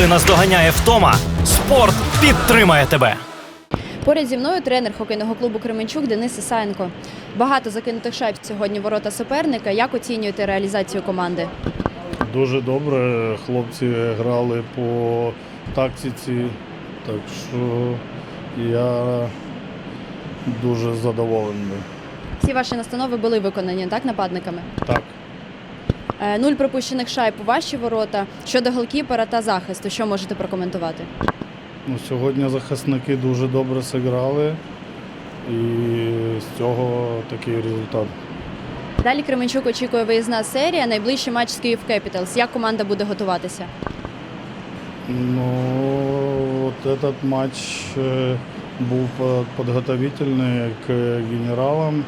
Коли наздоганяє втома, спорт підтримає тебе. Поряд зі мною тренер хокейного клубу Кременчук Денис Ісаєнко. Багато закинутих шайб сьогодні ворота суперника. Як оцінюєте реалізацію команди? Дуже добре. Хлопці грали по тактиці, так що я дуже задоволений. Всі ваші настанови були виконані так нападниками. Так, Нуль пропущених шайб у ваші ворота. Щодо голкіпера та захисту, що можете прокоментувати? ну, сьогодні захисники дуже добре зіграли і з цього такий результат. Далі Кременчук очікує виїзна серія. Найближчий матч з Київ Кепіталс. Як команда буде готуватися? Ну, вот этот матч е, був підготовительний к генералам.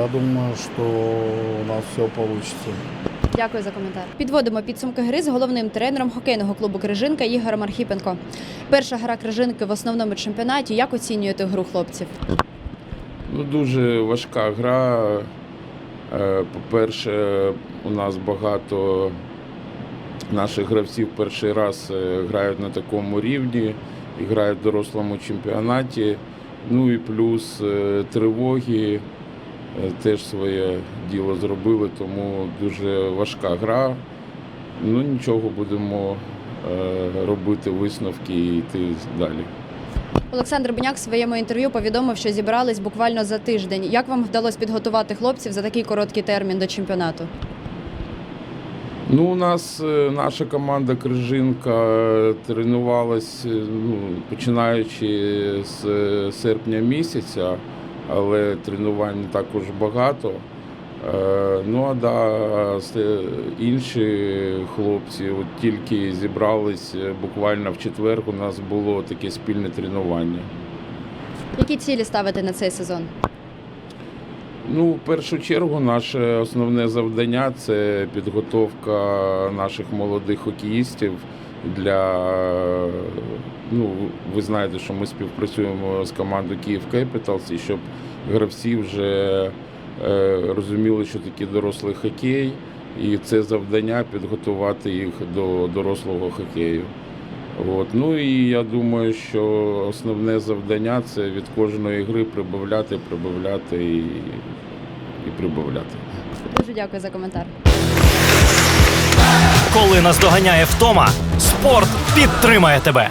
Я думаю, що у нас все вийде. Дякую за коментар. Підводимо підсумки гри з головним тренером хокейного клубу Крижинка Ігорем Архіпенко. Перша гра Крижинки в основному чемпіонаті. Як оцінюєте гру хлопців? Ну, дуже важка гра. Е, По-перше, у нас багато наших гравців перший раз е, грають на такому рівні грають в дорослому чемпіонаті. Ну і плюс е, тривоги теж своє діло зробили, тому дуже важка гра. Ну нічого, будемо е, робити висновки і йти далі. Олександр Беняк в своєму інтерв'ю повідомив, що зібрались буквально за тиждень. Як вам вдалося підготувати хлопців за такий короткий термін до чемпіонату? Ну, у нас е, наша команда Крижинка е, тренувалась, е, ну, починаючи з е, серпня місяця, але тренувань також багато. Е, Ну а да, інші хлопці от тільки зібрались е, буквально в четвер. У нас було таке спільне тренування. Які цілі ставите на цей сезон? Ну, в першу чергу, наше основне завдання це підготовка наших молодих хокеїстів для. Ну, ви знаєте, що ми співпрацюємо з командою Київ Capitals, і щоб гравці вже е, розуміли, що таке дорослий хокей, і це завдання підготувати їх до дорослого хокею. От. Ну і я думаю, що основне завдання це від кожної гри прибавляти, прибавляти і, і прибавляти. Дуже дякую за коментар. Коли наздоганяє втома, спорт підтримає тебе.